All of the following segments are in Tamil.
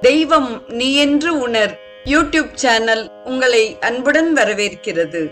தெய்வம் நீ என்று உணர். யூடியூப் சேனல் உங்களை அன்புடன் வரவேற்கிறது.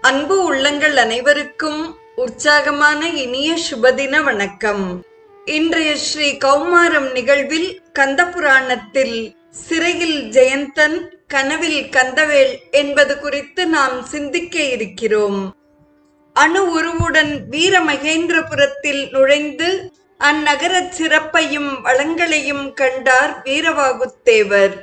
அன்பு உள்ளங்கள் அனைவருக்கும் உற்சாகமான இனிய சுபதின வணக்கம். இன்றைய ஸ்ரீ கௌமாரம் நிகழ்வில் கந்த புராணத்தில் சிறையில் ஜெயந்தன் கனவில் கந்தவேல் என்பது குறித்து நாம் சிந்திக்க இருக்கிறோம். அணு உருவுடன் வீர மகேந்திரபுரத்தில் நுழைந்து அந்நகரச் சிறப்பையும் வளங்களையும் கண்டார் வீரவாகுத்தேவர்.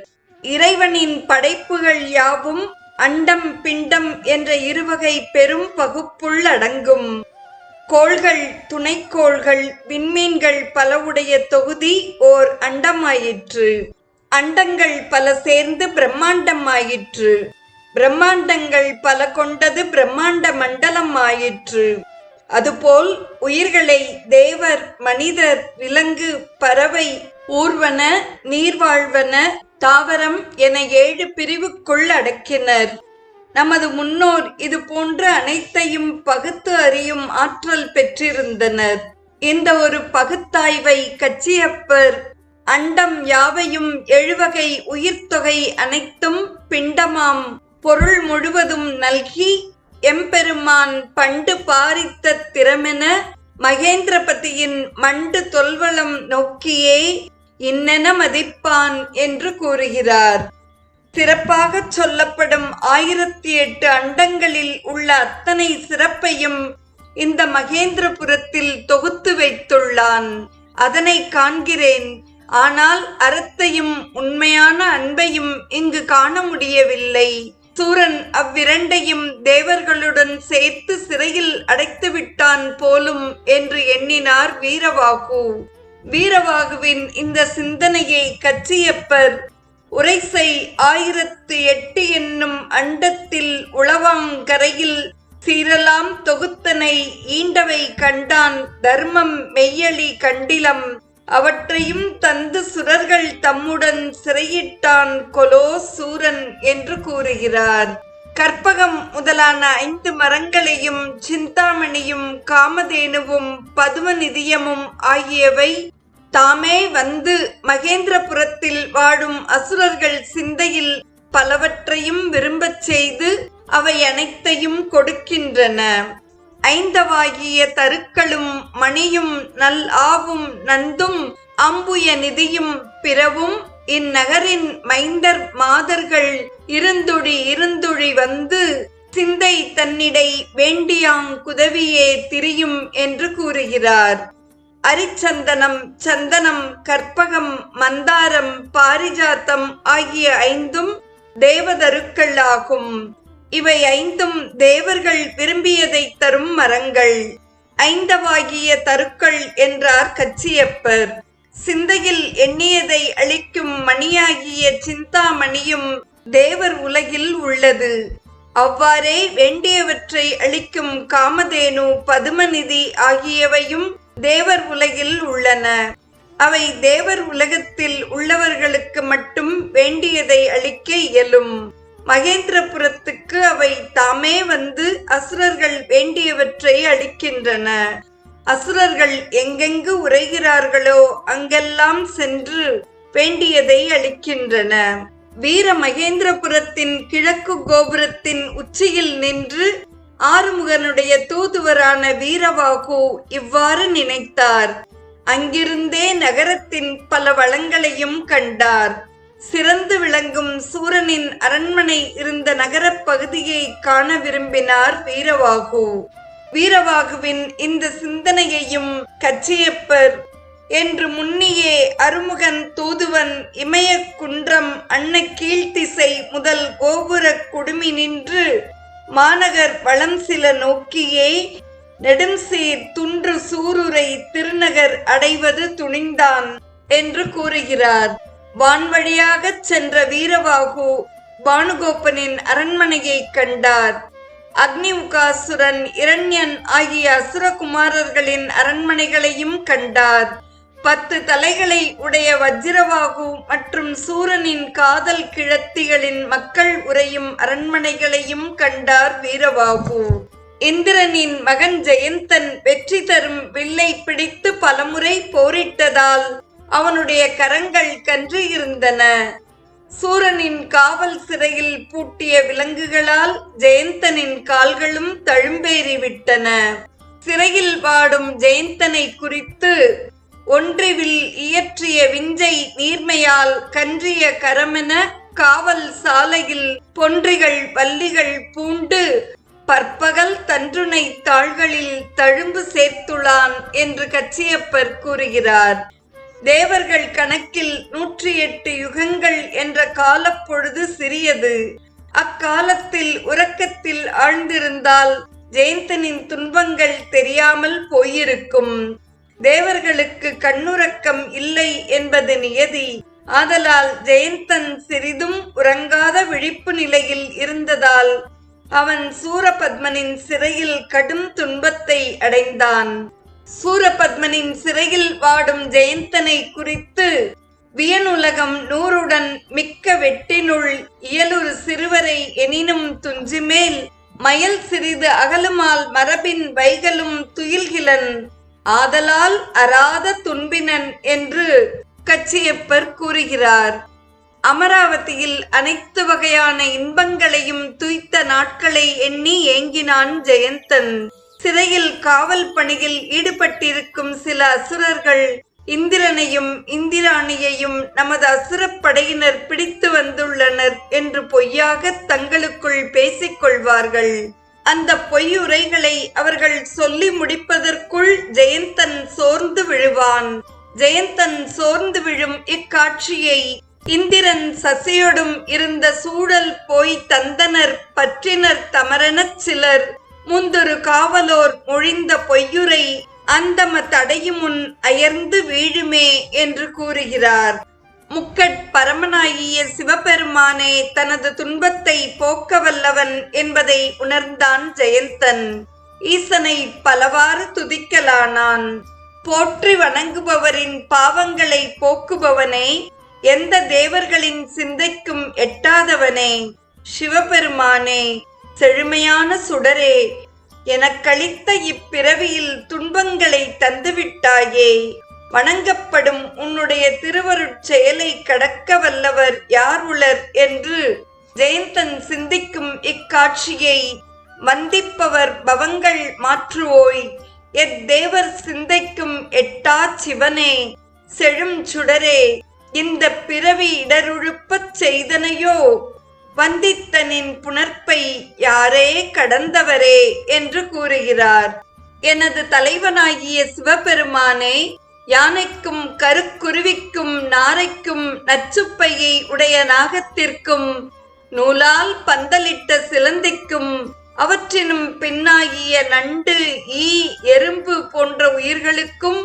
இறைவனின் படைப்புகள் யாவும் அண்டம் பிண்டம் என்ற இருவகை பெரும் பகுப்புள் அடங்கும். கோள்கள் துணைக்கோள்கள் விண்மீன்கள் பலவுடைய தொகுதி ஓர் அண்டமாயிற்று. அண்டங்கள் பல சேர்ந்து பிரம்மாண்டம் ஆயிற்று பிரம்மாண்டங்கள் பல கொண்டது பிரம்மாண்ட மண்டலம் ஆயிற்று. அதுபோல் உயிர்களை தேவர் மனிதர் விலங்கு பறவை ஊர்வன நீர்வாழ்வன தாவரம் என ஏழு பிரிவுக்குள் அடக்கினர். நமது முன்னோர் இது போன்ற அனைத்தையும் பகுத்து அறியும் ஆற்றல் பெற்றிருந்தனர். இந்த ஒரு பகுத்தாய்வை கச்சியப்பர் அண்டம் யாவையும் எழுவகை உயிர்த்தொகை அனைத்தும் பிண்டமாம். பொருள் முழுவதும் நல்கி எம்பெருமான் பண்டு பாரித்த திறமென மகேந்திரபதியின் மண்டு தொல்வளம் நோக்கியே இன்னென மதிப்பான் என்று கூறுகிறார். சிறப்பாக சொல்லப்படும் ஆயிரத்தி எட்டு அண்டங்களில் உள்ள அத்தனை சிறப்பையும் இந்த மகேந்திரபுரத்தில் தொகுத்து வைத்துள்ளான். அதனை காண்கிறேன். ஆனால் அறத்தையும் உண்மையான அன்பையும் இங்கு காண முடியவில்லை. சூரன் அவ்விரண்டையும் தேவர்களுடன் சேர்த்து சிறையில் அடைத்து விட்டான் போலும் என்று எண்ணினார் வீரவாகு. வீரவாகுவின் இந்த சிந்தனையை கச்சியப்பர் உரைசை ஆயிரத்து எட்டு என்னும் அண்டத்தில் உளவாங்கரையில் சீரலாம் தொகுத்தனை ஈண்டவை கண்டான் தர்மம் மெய்யளி கண்டிலம். அவற்றையும் தந்து சுரர்கள் தம்முடன் சிறையிட்டான் கொலோ சூரன் என்று கூறுகிறார். கற்பகம் முதலான ஐந்து மரங்களையும் சிந்தாமணியும் காமதேனுவும் பதுமநிதியமும் ஆகியவை தாமே வந்து மகேந்திரபுரத்தில் வாழும் அசுரர்கள் சிந்தையில் பலவற்றையும் விரும்பச் செய்து அவை அனைத்தையும் கொடுக்கின்றன. ஐந்தவாகிய தருக்களும் மணியும் நல் ஆவும் நந்தும் அம்புய நிதியும் பிறவும் இந்நகரின் மைந்தர் மாதர்கள் இருந்துழி இருந்துழி வந்து சிந்தை தன்னிடை வேண்டியாங் குதவியே திரியும் என்று கூறுகிறார். அரிச்சந்தனம் சந்தனம் கற்பகம் மந்தாரம் பாரிஜாத்தம் ஆகிய ஐந்தும் தேவதருக்கள் ஆகும் இவை ஐந்தும் தேவர்கள் விரும்பியதை மரங்கள். ஐந்தவாகிய தருக்கள் என்றார் கச்சியப்பர். சிந்தையில் எண்ணியதை அளிக்கும் மணியாகிய சிந்தாமணியும் தேவர் உலகில் உள்ளது. அவ்வாறே வேண்டியவற்றை அளிக்கும் காமதேனு பதுமநிதி ஆகியவையும் தேவர் உலகில் உள்ளன. அவை தேவர் உலகத்தில் உள்ளவர்களுக்கு மட்டும் வேண்டியதை அளிக்க இயலும். மகேந்திரபுரத்துக்கு அவை தாமே வந்து அசுரர்கள் வேண்டியவற்றை அளிக்கின்றன. அசுரர்கள் எங்கெங்கு உரைகிறார்களோ அங்கெல்லாம் சென்று வேண்டியதை அளிக்கின்றன. வீர மகேந்திரபுரத்தின் கிழக்கு கோபுரத்தின் உச்சியில் நின்று ஆறுமுகனுடைய தூதுவரான வீரவாகு இவ்வாறு நினைத்தார். அங்கிருந்தே நகரத்தின் பல வளங்களையும் கண்டார். சிறந்து விளங்கும் சூரனின் அரண்மனை இருந்த நகரப் பகுதியை காண விரும்பினார் வீரவாகு. வீரவாகுவின் இந்த சிந்தனையையும் கச்சியப்பர் என்று முன்னியே அருமுகன் தூதுவன் இமய குன்றம் அன்ன கீழ்த்திசை முதல் கோபுர குடுமி நின்று மாநகர் வளம் சில நோக்கியே நெடும்சீர் துன்று சூருரை திருநகர் அடைவது துணிந்தான் என்று கூறுகிறார். வான்வழியாகச் சென்ற வீரவாகு பானுகோபனின் அரண்மனையை கண்டார். அக்னிமுகாசுரன் இரண்யன் ஆகிய அசுரகுமாரர்களின் அரண்மனைகளையும் கண்டார். பத்து தலைகளை உடைய வஜ்ரவாகு மற்றும் சூரனின் காதல் கிழத்திகளின் மக்கள் உரையும் அரண்மனைகளையும் கண்டார் வீரவாகு. இந்திரனின் மகன் ஜெயந்தன் வெற்றி தரும் வில்லை பிடித்து பலமுறை போரிட்டதால் அவனுடைய கரங்கள் கன்று இருந்தன. சூரனின் காவல் சிறையில் பூட்டிய விலங்குகளால் ஜெயந்தனின் கால்களும் தழும்பேறி விட்டன. சிறையில் வாடும் ஜெயந்தனை குறித்து ஒன்றிவில் இயற்றிய விஞ்சை நீர்மையால் கன்றிய கரமென காவல் சாலையில் பொன்றிகள் வள்ளிகள் பூண்டு பற்பகல் தன்றுனை தாள்களில் தழும்பு சேர்த்துளான் என்று கச்சியப்பர் கூறுகிறார். தேவர்கள் கணக்கில் நூற்றி எட்டு யுகங்கள் என்ற காலப்பொழுது சிறியது. அக்காலத்தில் உறக்கத்தில் ஆழ்ந்திருந்தால் ஜெயந்தனின் துன்பங்கள் தெரியாமல் போயிருக்கும். தேவர்களுக்கு கண்ணுறக்கம் இல்லை என்பது நியதி. ஆதலால் ஜெயந்தன் சிறிதும் உறங்காத விழிப்பு நிலையில் இருந்ததால் அவன் சூரபத்மனின் சிறையில் கடும் துன்பத்தை அடைந்தான். சூரபத்மனின் சிறையில் வாடும் ஜெயந்தனை குறித்து வியனுலகம் நூறுடன் மிக்க வெட்டினுள் இயலுறு சிறுவரை எனினும் துஞ்சுமேல் மயல் சிறிது அகலுமால் மரபின் வைகளும் துயில்கிலன். ஆதலால் அராத துன்பினன் என்று கச்சியப்பர் கூறுகிறார். அமராவதியில் அனைத்து வகையான இன்பங்களையும் துய்த்த நாட்களை எண்ணி ஏங்கினான் ஜெயந்தன். சிறையில் காவல் பணியில் ஈடுபட்டிருக்கும் சில அசுரர்கள் இந்திரனையும் இந்திராணியையும் நமது அசுரப்படையினர் பிடித்து வந்துள்ளனர் என்று பொய்யாக தங்களுக்குள் பேசிக் கொள்வார்கள். அந்த பொய்யுரைகளை அவர்கள் சொல்லி முடிப்பதற்குள் ஜெயந்தன் சோர்ந்து விழுவான். ஜெயந்தன் சோர்ந்து விழும் இக்காட்சியை இந்திரன் சசியோடும் இருந்த சூழல் போய் தந்தனர் பற்றினர் தமரனச் சிலர். முந்தொரு காவலோர் மொழிந்த பொய்யுரை அந்தம தடையுமுன் அயர்ந்து வீழுமே என்று கூறுகிறார். முக்கட் பரமனாகிய சிவபெருமானே தனது துன்பத்தை போக்க வல்லவன் என்பதை உணர்ந்தான் ஜெயந்தன். ஈசனை பலவாறு துதிக்கலானான். போற்றி வணங்குபவரின் பாவங்களை போக்குபவனே எந்த தேவர்களின் சிந்தைக்கும் எட்டாதவனே சிவபெருமானே. செழுமையான சுடரே எனக்களித்த இப்பிறவியில் துன்பங்களை தந்துவிட்டாயே. வணங்கப்படும் உன்னுடைய திருவருட் செயலை கடக்க வல்லவர் யார் உளர் என்று ஜெயந்தன் சிந்திக்கும் இக்காட்சியை வந்திப்பவர் பவங்கள் மாற்றுவோய். எத்தேவர் சிந்தைக்கும் எட்டா சிவனே செழும் சுடரே இந்த பிறவி இடருழுப்பச் செய்தனையோ வந்தித்தனின் புணர்ப்பை யாரே கடந்தவரே என்று கூறுகிறார். எனது தலைவனாகிய சிவபெருமானே யானைக்கும் கருக்குருவிக்கும் நாரைக்கும் நச்சுப்பையை உடைய நாகத்திற்கும் நூலால் பந்தலிட்ட சிலந்திக்கும் அவற்றினும் பின்னாகிய நண்டு ஈ எறும்பு போன்ற உயிர்களுக்கும்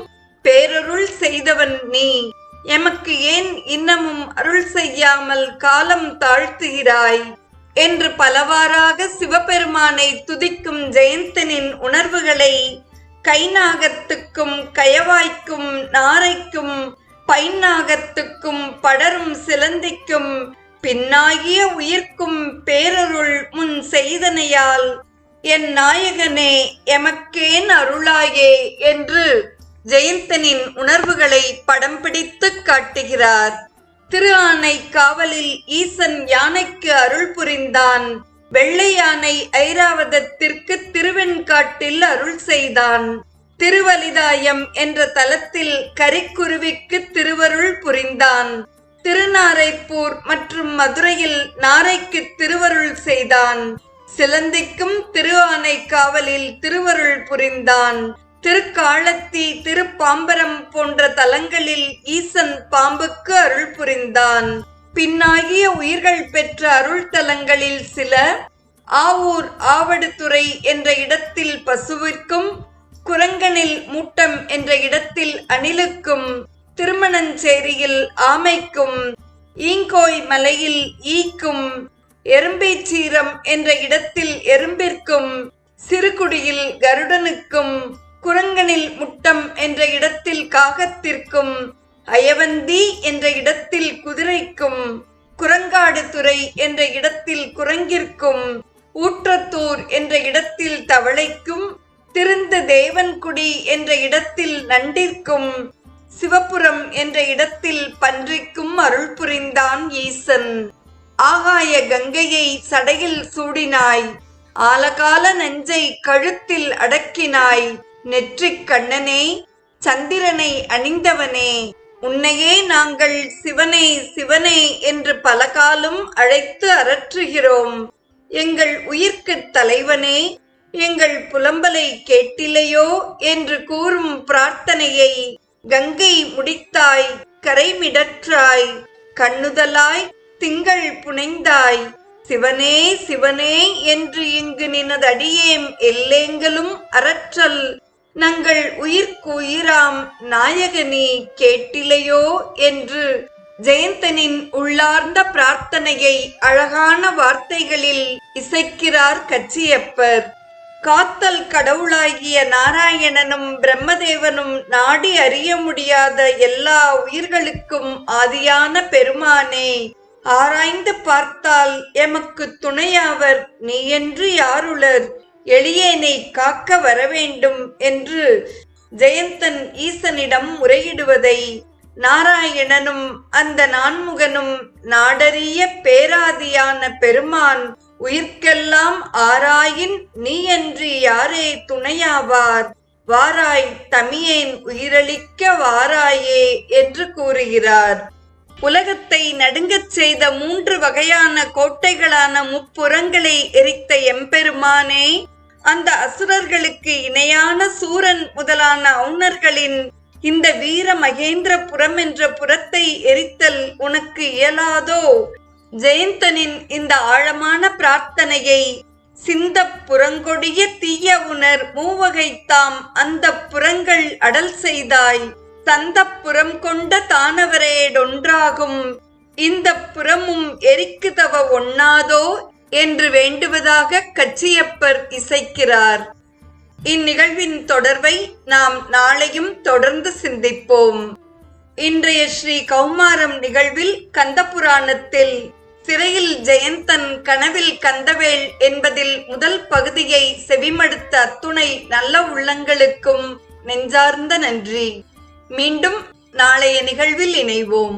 பேரருள் செய்தவன் நீ. எமக்கு ஏன் இன்னமும் அருள் செய்யாமல் காலம் தாழ்த்துகிறாய்? என்று பலவாறாக சிவபெருமானை துதிக்கும் ஜெயந்தனின் உணர்வுகளை கைநாகத்துக்கும் கயவாய்க்கும் நாரைக்கும் பைநாகத்துக்கும் படரும் சிலந்திக்கும் பின்னாகிய உயிர்க்கும் பேரருள் முன் செய்தனையால் என் நாயகனே எமக்கேன் அருளாயே என்று ஜெயந்தனின் உணர்வுகளை படம் பிடித்து காட்டுகிறார். திரு ஆனை காவலில் ஈசன் யானைக்கு அருள் புரிந்தான். வெள்ளை யானை ஐராவதத்திற்கு திருவெண்காட்டில் அருள் செய்தான். திருவலிதாயம் என்ற தலத்தில் கரிக்குருவிக்கு திருவருள் புரிந்தான். திருநாரைப்பூர் மற்றும் மதுரையில் நாரைக்கு திருவருள் செய்தான். சிலந்திக்கும் திரு காவலில் திருவருள் புரிந்தான். திருக்காலத்தி திருப்பாம்பரம் போன்ற தலங்களில் ஈசன் பாம்புக்கு அருள் புரிந்தான். பின்னாகிய உயிர்கள் பெற்ற அருள் தலங்களில் சில ஆவூர் ஆவடுதுறை என்ற இடத்தில் பசுவிற்கும் குரங்கனில் மூட்டம் என்ற இடத்தில் அணிலுக்கும் திருமணஞ்சேரியில் ஆமைக்கும் ஈங்கோய் மலையில் ஈக்கும் எறும்பைச்சீரம் என்ற இடத்தில் எறும்பிற்கும் சிறுகுடியில் கருடனுக்கும் குரங்கனில் முட்டம் என்ற இடத்தில் காகத்திற்கும் அயவந்தி என்ற இடத்தில் குதிரைக்கும் குரங்காடு துறை என்ற இடத்தில் குரங்கிற்கும் ஊற்றத்தூர் என்ற இடத்தில் தவளைக்கும் திருந்த தேவன்குடி என்ற இடத்தில் நண்டிற்கும் சிவபுரம் என்ற இடத்தில் பன்றிக்கும் அருள் புரிந்தான் ஈசன். ஆகாய கங்கையை சடையில் சூடினாய் ஆலகால நெஞ்சை கழுத்தில் அடக்கினாய் நெற்றிக் கண்ணனே சந்திரனை அணிந்தவனே உன்னையே நாங்கள் சிவனே சிவனே என்று பல காலம் அழைத்து அரற்றுகிறோம் எங்கள் உயிர்க்குத் தலைவனே எங்கள் புலம்பலை கேட்டிலையோ என்று கூறும் பிரார்த்தனையை கங்கை முடித்தாய் கரைமிடற்றாய் கண்ணுதலாய் திங்கள் புனைந்தாய். சிவனே சிவனே என்று இங்கு நினதடியேம் எல்லேங்களும் அரற்றல் நங்கள் உயிர்க்குயிராம் நாயகனே கேட்டிலையோ என்று ஜெயந்தனின் உள்ளார்ந்த பிரார்த்தனையை அழகான வார்த்தைகளில் இசைக்கிறார் கச்சியப்பர். காத்தல் கடவுளாகிய நாராயணனும் பிரம்மதேவனும் நாடி அறிய முடியாத எல்லா உயிர்களுக்கும் ஆதியான பெருமானே ஆராய்ந்து பார்த்தால் எமக்கு துணையாவர் நீ என்று யாருளர்? எளியேனை காக்க வரவேண்டும் என்று ஜெயந்தன் ஈசனிடம் முறையிடுவதை நாராயணனும் அந்த நான்முகனும் நாடறிய பேராதியான பெருமான் உயிர்க்கெல்லாம் ஆராயின் நீ என்று யாரே துணையாவார்? வாராய் தமியேன் உயிரளிக்க வாராயே என்று கூறுகிறார். உலகத்தை நடுங்கச் செய்த மூன்று வகையான கோட்டைகளான முப்புறங்களை எரித்த எம்பெருமானே அந்த அசுரர்களுக்கு இணையான சூரன் முதலான அவுணர்களின் இந்த வீர மகேந்திரபுரம் என்ற புறத்தை எரித்தல் உனக்கு இயலாதோ? ஜெயந்தனின் இந்த ஆழமான பிரார்த்தனையை சிந்த புறங்கொடிய தீய உணர் மூவகை தாம் அந்த புறங்கள் அடல் செய்தாய். தந்த புறம் கொண்ட தானவரேடொன்றாகும் இந்த புறமும் எரிக்குதவ ஒண்ணாதோ? என்று வேண்டுவதாக கச்சியப்பர் இசைக்கிறார். இந்நிகழ்வின் தொடர்பை நாம் நாளையும் தொடர்ந்து சிந்திப்போம். இன்றைய ஸ்ரீ கௌமாரம் நிகழ்வில் கந்தபுராணத்தில் சிறையில் ஜெயந்தன் கனவில் கந்தவேள் என்பதில் முதல் பகுதியை செவிமடுத்த அத்துணை நல்ல உள்ளங்களுக்கும் நெஞ்சார்ந்த நன்றி. மீண்டும் நாளைய நிகழ்வில் இணைவோம்.